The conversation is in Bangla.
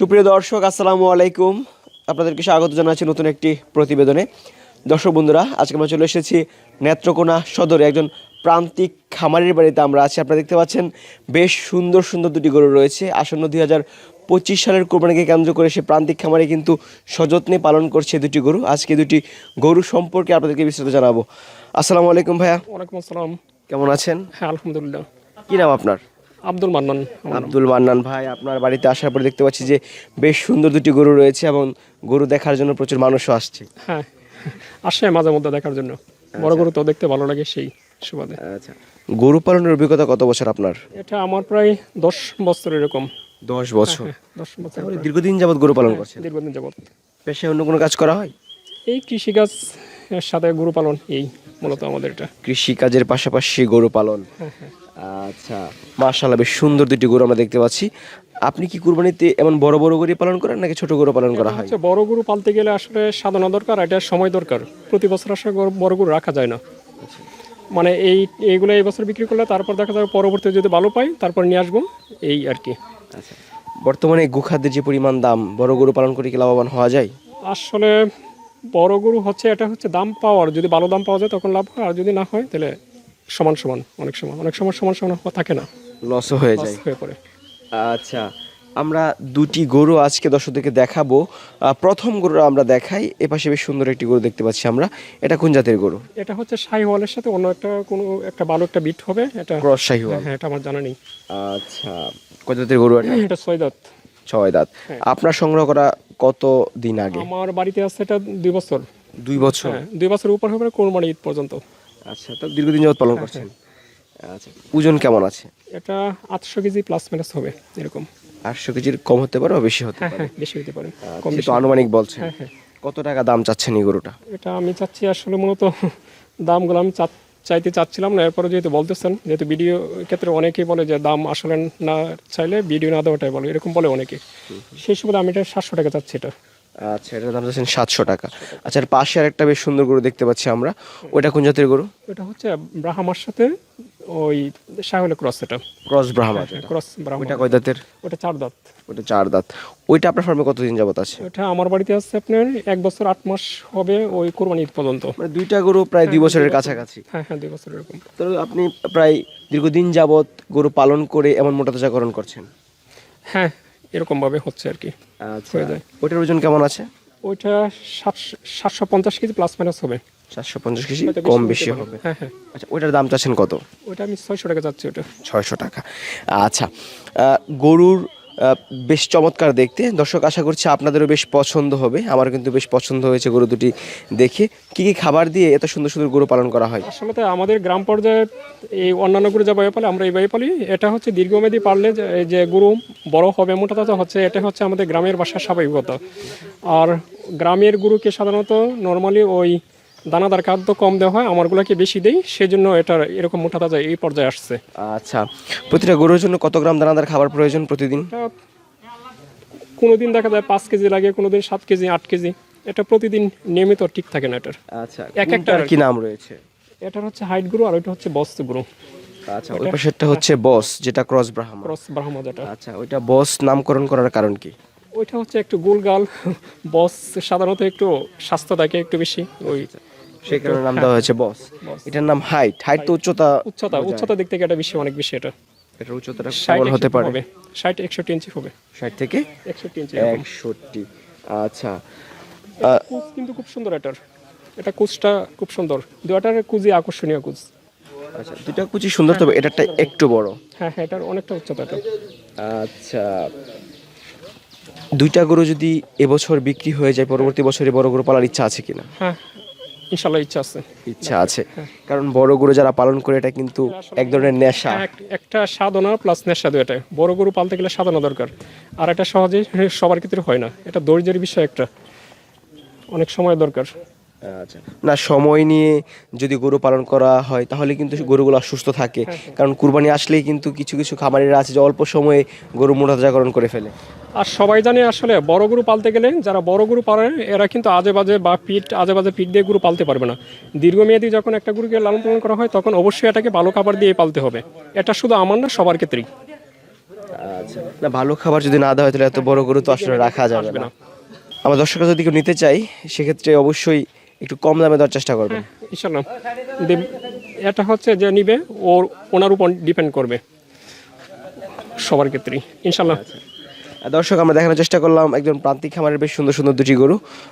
সুপ্রিয় দর্শক আসসালামু আলাইকুম। আপনাদেরকে স্বাগত জানাচ্ছি নতুন একটি প্রতিবেদনে। দর্শক বন্ধুরা আজকে আমরা চলে এসেছি নেত্রকোনা সদরে। একজন প্রান্তিক খামারের বাড়িতে আমরা আছি। আপনারা দেখতে পাচ্ছেন বেশ সুন্দর সুন্দর দুটি গরু রয়েছে। আসন্ন দুই হাজার পঁচিশ সালের কোরবানিকে কেন্দ্র করে সে প্রান্তিক খামারে কিন্তু সযত্নে পালন করছে দুটি গরু। আজকে দুটি গরু সম্পর্কে আপনাদেরকে বিস্তারিত জানাব। আসসালামু আলাইকুম ভাইয়া। ওয়ালাইকুম আসসালাম। কেমন আছেন? হ্যাঁ আলহামদুলিল্লাহ। কি নাম আপনার? আব্দুল মান্নান আব্দুল মান্নান ভাই আপনার বাড়িতে আসার পরে দেখতে পাচ্ছি যে বেশ সুন্দর দুটি গরু রয়েছে এবং গরু দেখার জন্য প্রচুর মানুষও আসছে। হ্যাঁ আসে মাঝে মধ্যে দেখার জন্য। বড় গরু তো দেখতে ভালো লাগে সেই সুবাদে। আচ্ছা। গরু পালনের অভিজ্ঞতা কত বছর আপনার? এটা আমার প্রায় দশ বছর এরকম। দশ বছর? হ্যাঁ, দশ বছর। দীর্ঘদিন যাবত গরু পালন করছেন? দীর্ঘদিন যাবত পেশায় অন্য কোনো কাজ করা হয়? এই কৃষিকাজ সাথে গরু পালন এই মূলত আমাদের এটা। কৃষি কাজের পাশাপাশি গরু পালন। আচ্ছা মাশাআল্লাহ বেশ সুন্দর দুটি গরু আমরা দেখতে পাচ্ছি। আপনি কি কুরবানিতে এমন বড় বড় গরু পালন করেন নাকি ছোট গরু পালন করা হয়? বড় গরু পালতে গেলে আসলে সাধনা দরকার এটা সময় দরকার। প্রতি বছর আসলে বড় গরু রাখা যায় না। মানে এই এইগুলো এই বছর বিক্রি করলে তারপর দেখা যাবে পরবর্তীতে যদি ভালো পাই তারপর নিয়ে আসব এই আর কি। আচ্ছা। বর্তমানে গোখাদ্যের যে পরিমাণ দাম বড় গরু পালন করে কি লাভবান হওয়া যায়? আসলে বড় গরু হচ্ছে এটা হচ্ছে দাম পাওয়ার। যদি ভালো দাম পাওয়া যায় তখন লাভ হয় আর যদি না হয় তাহলে সমান সমান অনেক সময় অনেক সময় সমান সমান থাকে না। লসও হয়ে যায়। হয়ে পড়ে। আচ্ছা আমরা দুটি গরু আজকে দর্শকদেরকে দেখাবো। প্রথম গরু আমরা দেখাই এপাশে বেশ সুন্দর একটি গরু দেখতে পাচ্ছি আমরা। এটা কোন জাতের গরু? এটা হচ্ছে শাহিওয়ালের সাথে অন্য একটা কোনো একটা ভালো একটা বিট হবে এটা ক্রস শাহিওয়াল হ্যাঁ এটা আমার জানা নেই। আচ্ছা কত জাতের গরু এটা? এটা সৈদাত ছয় দাঁত আপনার সংগ্রহ করা কত দিন আগে? আমার বাড়িতে আছে এটা দুই বছর। দুই বছর? হ্যাঁ দুই বছর উপর হবে কোরবানি ঈদ পর্যন্ত। আচ্ছা তো দীর্ঘদিন যাবত পালন করছেন। আচ্ছা ওজন কেমন আছে? এটা আটশো কেজি প্লাস মাইনাস হবে এরকম। আটশো কেজির কম হতে পারে বা বেশি হতে হ্যাঁ পারে? হ্যাঁ বেশি হতে পারে কম কম তো আনুমানিক বলছেন হ্যাঁ কত টাকা দাম চাচ্ছেন এই গরুটা? এটা আমি চাচ্ছি আসলে মূলত দামগুলো আমি চাইতে চাচ্ছিলাম না এরপরে যেহেতু বলতেছেন যেহেতু ভিডিও ক্ষেত্রে অনেকেই বলে যে দাম আসলে না চাইলে ভিডিও না দেওয়াটাই বলে এরকম বলে অনেকে। সেই সুবাদে আমি এটা সাতশো টাকা চাচ্ছি এটা। আচ্ছা এটার দাম চাচ্ছেন সাতশো টাকা। আচ্ছা এর পাশে আর একটা বেশ সুন্দর গরু দেখতে পাচ্ছি আমরা। ওইটা কোন জাতের গরু? এটা হচ্ছে ব্রাহ্মার সাথে ওই শাহলে ক্রস এটা। ক্রস ব্রাহ্মা ক্রস ব্রাহ্মা ওইটা কয় দাঁতের? ওটা চার দাঁত। ওটা চার দাঁত। ওইটা আপনার ফার্মে কতদিন যাবত আছে? ওটা আমার বাড়িতে আছে আপনার এক বছর আট মাস হবে ওই কোরবানি ঈদ পর্যন্ত। মানে দুইটা গরু প্রায় দুই বছরের কাছাকাছি। হ্যাঁ হ্যাঁ দুই বছর এরকম। তো আপনি প্রায় দীর্ঘদিন যাবত গরু পালন করে এমন মোটা তাজাকরণ করছেন? হ্যাঁ এরকম ভাবে হচ্ছে আর কি আচ্ছা। হয়ে যায়। ওইটার ওজন কেমন আছে? ওইটা সাতশো সাতশো পঞ্চাশ কেজি প্লাস মাইনাস হবে। চারশো পঞ্চাশ কেজি কম বেশি হবে। হ্যাঁ হ্যাঁ। আচ্ছা ওইটার দাম চাচ্ছেন কত? ওইটা আমি ছয়শো টাকা চাচ্ছি ওটা। ছয়শো টাকা। আচ্ছা আহ, গরুর বেশ চমৎকার দেখতে। দর্শক, আশা করছি আপনাদেরও বেশ পছন্দ হবে। আমার কিন্তু বেশ পছন্দ হয়েছে গরু দুটি দেখে। কি কি খাবার দিয়ে এত সুন্দর সুন্দর গরু পালন করা হয়? আসলে আমাদের গ্রাম পর্যায়ে এই অন্যান্য গরু যা পালি, আমরা এই পালি, এটা হচ্ছে দীর্ঘমেয়াদী পারলে যে- গরু বড় হবে মোটা তাজা হচ্ছে, এটা হচ্ছে আমাদের গ্রামের বাসার স্বাভাবিকতা। আর গ্রামের গরুকে সাধারণত নর্মালি ওই দানাদার খাদ্য কম দেওয়া হয় আমারগুলোকে বেশি দেই সেজন্য এটা এরকম মোটা তাজা এই পর্যায়ে আসছে। আচ্ছা প্রতিটা গরুর জন্য কত গ্রাম দানাদার খাবার প্রয়োজন প্রতিদিন? কোনো দিন দেখা যায় পাঁচ কেজি লাগে কোনো দিন সাত কেজি আট কেজি। এটা প্রতিদিন নিয়মিত ঠিক থাকে না এটার। আচ্ছা এক একটা কি নাম রয়েছে? এটার হচ্ছে হাইট গুরু আর ওইটা হচ্ছে বস্ত গুরু। আচ্ছা ওই পাশেরটা হচ্ছে বস যেটা ক্রস ব্রাহ্মা ক্রস ব্রাহ্মা যেটা। আচ্ছা ওইটা বস নামকরণ করার কারণ কি? ওইটা হচ্ছে একটু গোলগাল বস সাধারণত একটু স্বাস্থ্য থাকে একটু বেশি ওই সেই কারণে নাম দেওয়া হয়েছে বস। এটার নাম হাইট হাইট তো উচ্চতা উচ্চতা উচ্চতা দিক থেকে এটা বেশি অনেক বেশি এটা। এটার উচ্চতাটা কেমন হতে পারে। হবে। ষাট একষট্টি ইঞ্চি হবে। ষাট থেকে একষট্টি ইঞ্চি আচ্ছা। কুচ কিন্তু খুব সুন্দর এটার। এটা কুচটা খুব সুন্দর। দুটার কুচই আকর্ষণীয় কুচ। আচ্ছা দুটা কুচি সুন্দর তবে এটারটা একটু বড়। হ্যাঁ হ্যাঁ এটার অনেকটা উচ্চতা এটা। আচ্ছা। দুইটা গরু যদি এবছর বিক্রি হয়ে যায় পরবর্তী বছরে বড় গরু পালার ইচ্ছা আছে কিনা? হ্যাঁ ইনশাল্লাহ ইচ্ছা আছে। ইচ্ছা আছে। কারণ বড় গরু যারা পালন করে এটা কিন্তু এক ধরনের নেশা। একটা সাধনা প্লাস নেশা দুটা বড় গরু পালতে গেলে সাধনা দরকার। আর এটা সহজে সবার ক্ষেত্রে হয় না। এটা ধৈর্যের বিষয় একটা। অনেক সময় দরকার। আচ্ছা। না সময় নিয়ে যদি গরু পালন করা হয় তাহলে কিন্তু গরুগুলো সুস্থ থাকে। কারণ কুরবানি আসলেই কিন্তু কিছু কিছু খামারেরা আছে যে অল্প সময়ে গরু মোটাতাজাকরণ করে ফেলে। আর সবাই জানে আসলে বড় গরু পালতে গেলে যারা বড় গরু পালে এরা কিন্তু আজে বাজে বা পিঠ আজে বাজে পিঠ দিয়ে গরু পালতে পারবে না। দীর্ঘমেয়াদী যখন একটা গরুকে লালন পালন করা হয় তখন অবশ্যই এটাকে ভালো খাবার দিয়ে পালতে হবে। এটা শুধু আমার না সবার ক্ষেত্রেই। আচ্ছা। না ভালো খাবার যদি না দেওয়া হয় তাহলে এত বড় গরু তো আসলে রাখা যাবে না। না। আমার দর্শকরা যদি কেউ নিতে চাই সেক্ষেত্রে অবশ্যই একটু কম দামে দেওয়ার চেষ্টা করবেন ইনশাল্লাহ দে- এটা হচ্ছে যে নিবে ওর ওনার উপর ডিপেন্ড করবে। সবার ক্ষেত্রেই ইনশাল্লাহ দর্শক আমরা দেখানোর চেষ্টা করলাম একজন প্রান্তিক খামারের বেশ সুন্দর সুন্দর দুটি গরু।